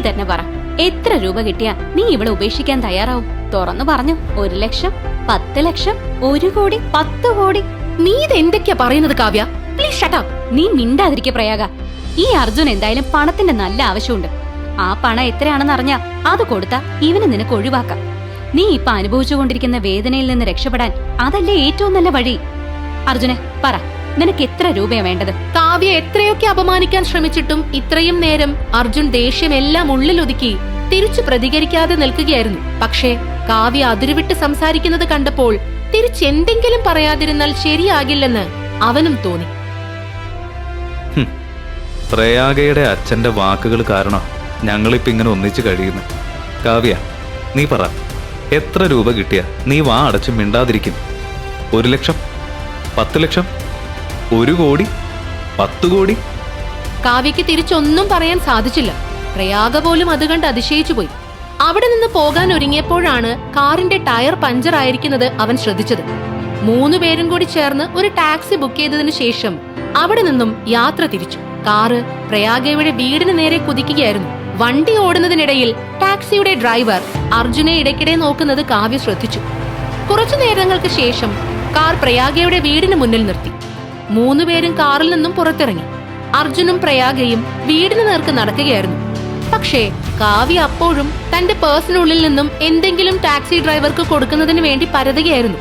തന്നെ പറ. എത്ര രൂപ കിട്ടിയാ നീ ഇവിടെ ഉപേക്ഷിക്കാൻ തയ്യാറാവും? തുറന്നു പറഞ്ഞു ഒരു ലക്ഷം പത്ത് ലക്ഷം ഒരു കോടി പത്ത് കോടി. നീ ഇത് എന്തൊക്കെയാ പറയുന്നത് കാവ്യ? പ്ലീസ് ഷട്ടാ നീ മിണ്ടാതിരിക്കെ പ്രയാഗ. ഈ അർജുൻ എന്തായാലും പണത്തിന്റെ നല്ല ആവശ്യമുണ്ട്. ആ പണം എത്രയാണെന്ന് അറിഞ്ഞാ അത് കൊടുത്താ ഇവന് നിനക്ക് ഒഴിവാക്കാം. നീ ഇപ്പൊ അനുഭവിച്ചുകൊണ്ടിരിക്കുന്ന വേദനയിൽ നിന്ന് രക്ഷപ്പെടാൻ അതല്ലേ ഏറ്റവും നല്ല വഴി? അർജുനെ പറ. നിനക്ക് എത്ര രൂപയാ വേണ്ടത്? കാവ്യ എത്രയൊക്കെ അപമാനിക്കാൻ ശ്രമിച്ചിട്ടും ഇത്രയും നേരം അർജുൻ ദേഷ്യം ദേഷ്യമെല്ലാം ഉള്ളിലൊതുക്കി തിരിച്ചു പ്രതികരിക്കാതെ നിൽക്കുകയായിരുന്നു. പക്ഷേ കാവ്യ അതിരുവിട്ട് സംസാരിക്കുന്നത് കണ്ടപ്പോൾ തിരിച്ചെന്തെങ്കിലും പറയാതിരുന്നാൽ ശരിയാകില്ലെന്ന് അവനും തോന്നി. പ്രയാഗയുടെ അച്ഛന്റെ വാക്കുകൾ കാരണം ഞങ്ങളിപ്പോ ഇങ്ങനെ ഒന്നിച്ചു കഴിയുന്നു. കാവ്യ നീ പറ. എത്ര രൂപ കിട്ടിയ? നീ വാ അടച്ചു മിണ്ടാതിരിക്കും. ഒരു ലക്ഷം? പത്ത് ലക്ഷം? ഒരു കോടി പത്ത് കോടി. കാവ്യയ്ക്ക് തിരിച്ചൊന്നും പറയാൻ സാധിച്ചില്ല. പ്രയാഗ പോലും അത് കണ്ട് അതിശയിച്ചു പോയി. അവിടെ നിന്ന് പോകാൻ ഒരുങ്ങിയപ്പോഴാണ് കാറിന്റെ ടയർ പഞ്ചർ ആയിരിക്കുന്നത് അവൻ ശ്രദ്ധിച്ചത്. മൂന്ന് പേരും കൂടി ചേർന്ന് ഒരു ടാക്സി ബുക്ക് ചെയ്തതിനു ശേഷം അവിടെ നിന്നും യാത്ര തിരിച്ചു. കാറ് പ്രയാഗയുടെ വീടിന് നേരെ കുതിക്കുകയായിരുന്നു. വണ്ടി ഓടുന്നതിനിടയിൽ ടാക്സിയുടെ ഡ്രൈവർ അർജുനെ ഇടയ്ക്കിടെ നോക്കുന്നത് കാവ്യ ശ്രദ്ധിച്ചു. കുറച്ചു നേരങ്ങൾക്ക് ശേഷം കാർ പ്രയാഗയുടെ വീടിന് മുന്നിൽ നിർത്തി. മൂന്നുപേരും കാറിൽ നിന്നും പുറത്തിറങ്ങി. അർജുനും പ്രയാഗയും വീടിന് നേർക്ക് നടക്കുകയായിരുന്നു. പക്ഷേ കാവ്യ അപ്പോഴും തന്റെ പേഴ്സിനുള്ളിൽ നിന്നും എന്തെങ്കിലും ടാക്സി ഡ്രൈവർക്ക് കൊടുക്കുന്നതിന് വേണ്ടി പരതുകയായിരുന്നു.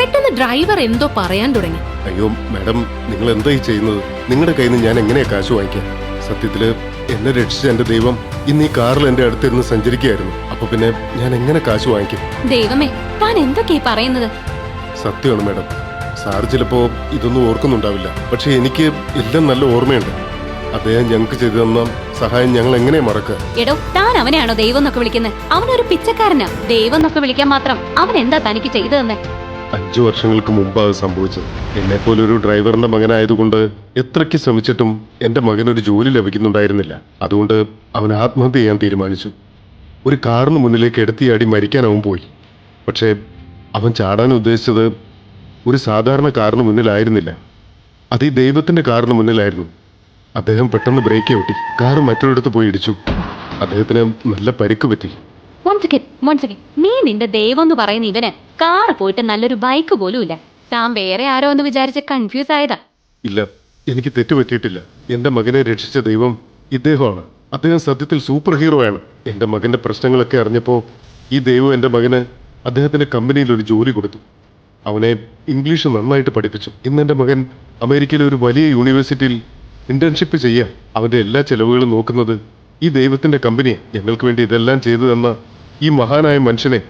പെട്ടെന്ന് ഡ്രൈവർ എന്തോ പറയാൻ തുടങ്ങി. അയ്യോ മാഡം നിങ്ങൾ എന്താ ഈ ചെയ്യുന്നത്? നിങ്ങളുടെ കയ്യിൽ നിന്ന് ഞാൻ എങ്ങനെയാ കാശ് വാങ്ങിക്കാം സത്യത്തിൽ എന്നെ രക്ഷിച്ച എന്റെ ദൈവം ഇന്ന് ഈ കാറിൽ എന്റെ അടുത്തിരുന്ന് സഞ്ചരിക്കുകയായിരുന്നു. അപ്പൊ പിന്നെ ഞാൻ എങ്ങനെ കാശ് വാങ്ങിക്കും? ദൈവമേ താൻ എന്തൊക്കെയാ പറയുന്നത്? സത്യമാണ് മാഡം. സാർ ചിലപ്പോ ഇതൊന്നും ഓർക്കുന്നുണ്ടാവില്ല. പക്ഷെ എനിക്ക് എല്ലാം നല്ല ഓർമ്മയുണ്ട്. അദ്ദേഹം ഞങ്ങൾക്ക് ചെയ്തു തന്ന സഹായം ഞങ്ങൾ എങ്ങനെ മറക്കുക? എടോ താൻ അവനെയാണോ ദൈവം എന്നൊക്കെ വിളിക്കുന്നത് അവനൊരു പിച്ചക്കാരനാ. ദൈവം എന്നൊക്കെ വിളിക്കാൻ മാത്രം അവൻ എന്താ തനിക്ക് ചെയ്തു തന്നെ? അഞ്ചു വർഷങ്ങൾക്ക് മുമ്പാണ് അത് സംഭവിച്ചത്. എന്നെ പോലെ ഒരു ഡ്രൈവറിന്റെ മകനായതുകൊണ്ട് എത്രയ്ക്ക് ശ്രമിച്ചിട്ടും എന്റെ ഒരു ജോലി ലഭിക്കുന്നുണ്ടായിരുന്നില്ല. അതുകൊണ്ട് അവൻ ആത്മഹത്യ ചെയ്യാൻ തീരുമാനിച്ചു. ഒരു കാറിന് മുന്നിലേക്ക് എടുത്തിയാടി മരിക്കാൻ അവൻ പോയി. പക്ഷേ അവൻ ചാടാൻ ഉദ്ദേശിച്ചത് ഒരു സാധാരണ കാറിന് മുന്നിലായിരുന്നില്ല. അത് ഈ ദൈവത്തിന്റെ കാറിന് മുന്നിലായിരുന്നു. അദ്ദേഹം പെട്ടെന്ന് ബ്രേക്ക് ഔട്ടി കാർ മറ്റൊരിടത്ത് പോയി ഇടിച്ചു. അദ്ദേഹത്തിന് നല്ല പരിക്ക് പറ്റി. നീ നിന്റെ ദൈവം എന്ന് പറയുന്ന ഇവന് കാർ പോയിട്ട് നല്ലൊരു ബൈക്ക് പോലും ഇല്ല. താൻ വേറെ ആരോ എന്ന് വിചാരിച്ച് കൺഫ്യൂസ് ആയതാ. ഇല്ല എനിക്ക് തെറ്റുപറ്റിയിട്ടില്ല എന്റെ മകനെ രക്ഷിച്ച ദൈവം ഇദ്ദേഹമാണ്. അദ്ദേഹം സത്യത്തിൽ സൂപ്പർ ഹീറോ ആണ്. എന്റെ മകന്റെ പ്രശ്നങ്ങളൊക്കെ അറിഞ്ഞപ്പോ ഈ ദൈവം എന്റെ മകന് അദ്ദേഹത്തിന്റെ കമ്പനിയിൽ ഒരു ജോലി കൊടുത്തു. അവനെ ഇംഗ്ലീഷ് നന്നായിട്ട് പഠിപ്പിച്ചു. ഇന്ന് എന്റെ മകൻ അമേരിക്കയിലെ ഒരു വലിയ യൂണിവേഴ്സിറ്റിയിൽ ഇന്റേൺഷിപ്പ് ചെയ്യാം അവന്റെ എല്ലാ ചെലവുകളും നോക്കുന്നത് ഈ ദൈവത്തിന്റെ കമ്പനി ഞങ്ങൾക്ക് വേണ്ടി ഇതെല്ലാം ചെയ്തു തന്ന ഈ മഹാനായ മനുഷ്യനെ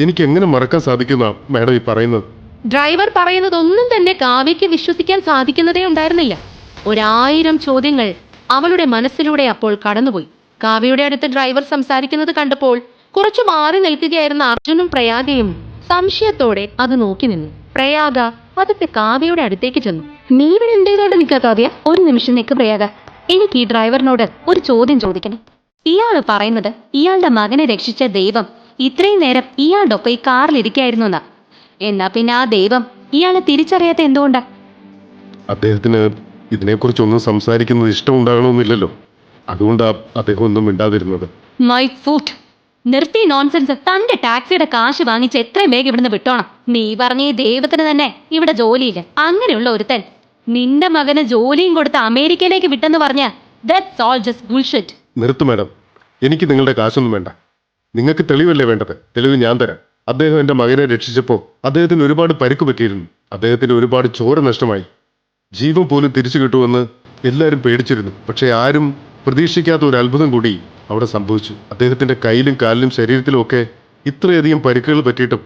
എനിക്ക് എങ്ങനെ മറക്കാൻ സാധിക്കുന്ന മാഡം ഈ പറയുന്നത്? ഡ്രൈവർ പറയുന്നതൊന്നും തന്നെ കാവ്യയ്ക്ക് വിശ്വസിക്കാൻ സാധിക്കുന്നതേ ഉണ്ടായിരുന്നില്ല. ഒരായിരം ചോദ്യങ്ങൾ അവളുടെ മനസ്സിലൂടെ അപ്പോൾ കടന്നുപോയി. കാവ്യയുടെ അടുത്ത് ഡ്രൈവർ സംസാരിക്കുന്നത് കണ്ടപ്പോൾ കുറച്ചു മാറി നിൽക്കുകയായിരുന്ന അർജുനും പ്രയാഗയും സംശയത്തോടെ അത് നോക്കി നിന്നു. പ്രയാഗ അതൊക്കെ കാവ്യയുടെ അടുത്തേക്ക് ചെന്നു. നീ ഇവിടെ എന്തേതോടെ നിൽക്കാ കാവ്യ? ഒരു നിമിഷം നിൽക്ക് പ്രയാഗ. എനിക്ക് ഈ ഡ്രൈവറിനോട് ഒരു ചോദ്യം ചോദിക്കണേ. ഇയാൾ പറയുന്നത് ഇയാളുടെ മകനെ രക്ഷിച്ച ദൈവം ഇത്രയും നേരം ഇയാളുടെ ഒപ്പം ഈ കാറിൽ ഇരിക്കായിരുന്നു എന്നാ എന്നാ പിന്നെ ആ ദൈവം ഇയാളെ തിരിച്ചറിയാത്ത എന്തുകൊണ്ടാ? അദ്ദേഹത്തിന് ഇതിനെക്കുറിച്ചൊന്നും സംസാരിക്കുന്നത് ഇഷ്ടമുണ്ടാകണമെന്നില്ലല്ലോ. അതുകൊണ്ടാ അദ്ദേഹം ഒന്നും മിണ്ടാതിരുന്നത്. മൈ ഫുട്ട് നിർത്തി നോൺസെൻസ് തന്റെ ടാക്സിയുടെ കാശ് വാങ്ങിച്ച് എത്രയും വേഗം ഇവിടുന്ന് വിട്ടോണം. നീ പറഞ്ഞ ഈ ദൈവത്തിന് തന്നെ ഇവിടെ ജോലിയില്ല. അങ്ങനെയുള്ള ഒരുത്തൻ നിന്റെ മകന് ജോലിയും കൊടുത്ത് അമേരിക്കയിലേക്ക് വിട്ടെന്ന് പറഞ്ഞ ദാറ്റ്സ് ഓൾ ജസ്റ്റ് നിർത്തു മാഡം. എനിക്ക് നിങ്ങളുടെ കാശൊന്നും വേണ്ട. നിങ്ങൾക്ക് തെളിവല്ലേ വേണ്ടത്? തെളിവ് ഞാൻ തരാം. അദ്ദേഹം എന്റെ മകനെ രക്ഷിച്ചപ്പോൾ അദ്ദേഹത്തിന് ഒരുപാട് പരിക്ക് പറ്റിയിരുന്നു. അദ്ദേഹത്തിന് ഒരുപാട് ചോര നഷ്ടമായി. ജീവൻ പോലും തിരിച്ചു കിട്ടുമെന്ന് എല്ലാവരും പേടിച്ചിരുന്നു. പക്ഷേ ആരും പ്രതീക്ഷിക്കാത്ത ഒരു അത്ഭുതം കൂടി അവിടെ സംഭവിച്ചു. അദ്ദേഹത്തിന്റെ കയ്യിലും കാലിലും ശരീരത്തിലും ഒക്കെ ഇത്രയധികം പരിക്കുകൾ പറ്റിയിട്ടും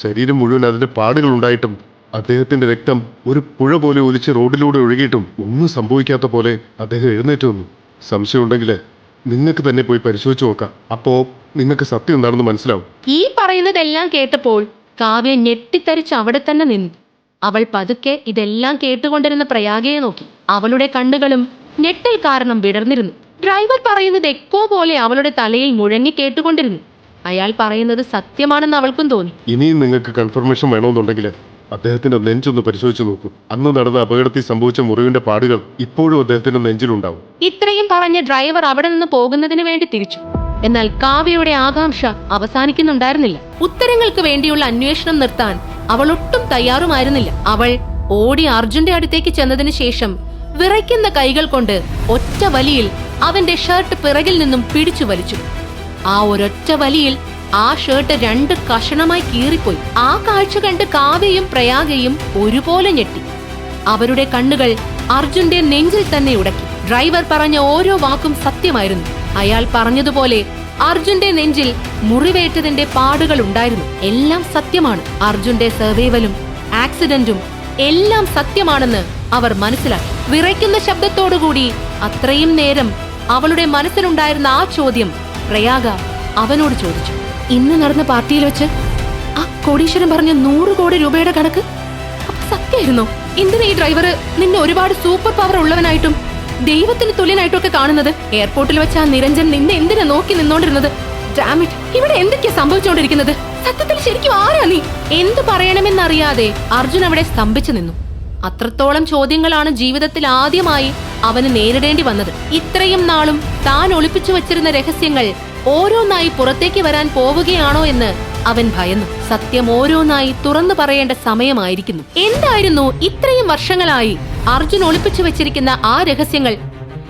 ശരീരം മുഴുവൻ അതിന്റെ പാടുകൾ ഉണ്ടായിട്ടും അദ്ദേഹത്തിന്റെ രക്തം ഒരു പുഴ പോലെ ഒലിച്ച് റോഡിലൂടെ ഒഴുകിയിട്ടും ഒന്നും സംഭവിക്കാത്ത പോലെ അദ്ദേഹം എഴുന്നേറ്റ് വന്നു. സംശയമുണ്ടെങ്കിൽ നിങ്ങൾക്ക് തന്നെ പോയി പരിശോധിച്ച് നോക്കാം. അപ്പോ നിങ്ങൾക്ക് സത്യം എന്താണെന്ന് മനസ്സിലാവും. ഈ പറയുന്നതെല്ലാം കേട്ടപ്പോൾ കാവ്യ ഞെട്ടിത്തരിച്ച് അവിടെ തന്നെ നിന്നു. അവൾ പതുക്കെ ഇതെല്ലാം കേട്ടുകൊണ്ടിരുന്ന പ്രയാഗയെ നോക്കി. അവളുടെ കണ്ണുകളും ഞെട്ടൽ കാരണം വിടർന്നിരുന്നു. ഡ്രൈവർ പറയുന്നത് എക്കോ പോലെ അവളുടെ തലയിൽ മുഴങ്ങി കേട്ടുകൊണ്ടിരുന്നു. അയാൾ പറയുന്നത് സത്യമാണെന്ന് അവൾക്കും തോന്നി. ഇനിയും നിങ്ങൾക്ക് കൺഫർമേഷൻ വേണമെന്നുണ്ടെങ്കിൽ അദ്ദേഹത്തിന്റെ നെഞ്ചൊന്ന് പരിശോധിച്ചു നോക്കൂ. അന്ന് നടന്ന അപകടത്തിൽ സംഭവിച്ച മുറിവിന്റെ പാടുകൾ ഇപ്പോഴും അദ്ദേഹത്തിന്റെ നെഞ്ചിലുണ്ടാവും. ഇത്രയും പറഞ്ഞ ഡ്രൈവർ അവിടെ നിന്ന് പോകുന്നതിന് വേണ്ടി തിരിച്ചു. എന്നാൽ കാവ്യയുടെ ആകാംക്ഷ അവസാനിക്കുന്നുണ്ടായിരുന്നില്ല. ഉത്തരങ്ങൾക്ക് വേണ്ടിയുള്ള അന്വേഷണം നിർത്താൻ അവൾ ഒട്ടും തയ്യാറുമായിരുന്നില്ല. അവൾ ഓടി അർജുന്റെ അടുത്തേക്ക് ചെന്നതിന് ശേഷം വിറയ്ക്കുന്ന കൈകൾ കൊണ്ട് ഒറ്റ വലിയിൽ അവന്റെ ഷർട്ട് പിറകിൽ നിന്നും പിടിച്ചു വലിച്ചു. ആ ഒരൊറ്റ വലിയിൽ ആ ഷർട്ട് രണ്ട് കഷണമായി കീറിപ്പോയി. ആ കാഴ്ച കണ്ട് കാവ്യയും പ്രയാഗയും ഒരുപോലെ ഞെട്ടി. അവരുടെ കണ്ണുകൾ അർജുന്റെ നെഞ്ചിൽ തന്നെ ഉടക്കി. ഡ്രൈവർ പറഞ്ഞ ഓരോ വാക്കും സത്യമായിരുന്നു. അയാൾ പറഞ്ഞതുപോലെ അർജുന്റെ നെഞ്ചിൽ മുറിവേറ്റതിന്റെ പാടുകൾ ഉണ്ടായിരുന്നു. എല്ലാം സത്യമാണ്. അർജുന്റെ സർവൈവലും ആക്സിഡന്റും എല്ലാം സത്യമാണെന്ന് അവർ മനസ്സിലാക്കി. വിറയ്ക്കുന്ന ശബ്ദത്തോടുകൂടി അത്രയും നേരം അവളുടെ മനസ്സിലുണ്ടായിരുന്ന ആ ചോദ്യം പ്രയാഗ അവനോട് ചോദിച്ചു. ഇന്ന് നടന്ന പാർട്ടിയിൽ വെച്ച് ആ കോടീശ്വരൻ പറഞ്ഞ നൂറ് കോടി രൂപയുടെ കണക്ക്? സത്യമായിരുന്നോ? എന്തിനാ ഈ ഡ്രൈവർ നിന്നെ ഒരുപാട് സൂപ്പർ പവർ ഉള്ളവനായിട്ടും ദൈവത്തിന് തുല്യനായിട്ടും ഒക്കെ കാണുന്നത്? എയർപോർട്ടിൽ വെച്ച് ആ നിരഞ്ജൻ നിന്നെ എന്തിനാ നോക്കി നിന്നോണ്ടിരുന്നത്? ഇവിടെ എന്തൊക്കെയാ സംഭവിച്ചുകൊണ്ടിരിക്കുന്നത് സത്യത്തിൽ ശരിക്കും ആരാ നീ? എന്ത് പറയണമെന്നറിയാതെ അർജുൻ അവിടെ സ്തംഭിച്ചു നിന്നു. അത്രത്തോളം ചോദ്യങ്ങളാണ് ജീവിതത്തിൽ ആദ്യമായി അവന് നേരിടേണ്ടി വന്നത്. ഇത്രയും നാളും താൻ ഒളിപ്പിച്ചു വച്ചിരുന്ന രഹസ്യങ്ങൾ ഓരോന്നായി പുറത്തേക്ക് വരാൻ പോവുകയാണോ എന്ന് അവൻ ഭയന്നു. സത്യം ഓരോന്നായി തുറന്നു പറയേണ്ട സമയമായിരിക്കുന്നു. എന്തായിരുന്നു ഇത്രയും വർഷങ്ങളായി അർജുൻ ഒളിപ്പിച്ചു വെച്ചിരിക്കുന്ന ആ രഹസ്യങ്ങൾ?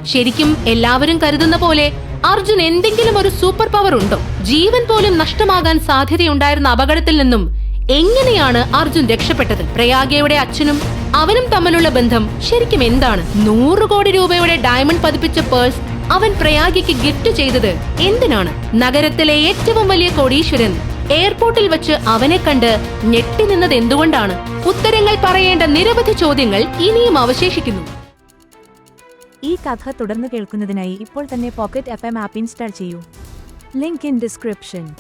ശരിക്കും എല്ലാവരും കരുതുന്ന പോലെ അർജുൻ എന്തെങ്കിലും ഒരു സൂപ്പർ പവർ ഉണ്ടോ? ജീവൻ പോലും നഷ്ടമാകാൻ സാധ്യതയുണ്ടായിരുന്ന അപകടത്തിൽ നിന്നും എങ്ങനെയാണ് അർജുൻ രക്ഷപ്പെട്ടത്? പ്രയാഗയുടെ അച്ഛനും അവനും തമ്മിലുള്ള ബന്ധം ശരിക്കും എന്താണ്? നൂറ് കോടി രൂപയുടെ ഡയമണ്ട് പതിപ്പിച്ച പേഴ്സ് അവൻ പ്രയാഗയ്ക്ക് ഗിഫ്റ്റ് ചെയ്തത് എന്തിനാണ്? നഗരത്തിലെ ഏറ്റവും വലിയ കോടീശ്വരൻ എയർപോർട്ടിൽ വെച്ച് അവനെ കണ്ട് ഞെട്ടി നിന്നത് എന്തുകൊണ്ടാണ്? ഉത്തരങ്ങൾ പറയേണ്ട നിരവധി ചോദ്യങ്ങൾ ഇനിയും അവശേഷിക്കുന്നു. ഈ കഥ തുടർന്ന് കേൾക്കുന്നതിനായി ഇപ്പോൾ തന്നെ പോക്കറ്റ് എഫ് എം ആപ്പ് ഇൻസ്റ്റാൾ ചെയ്യൂ. Link in description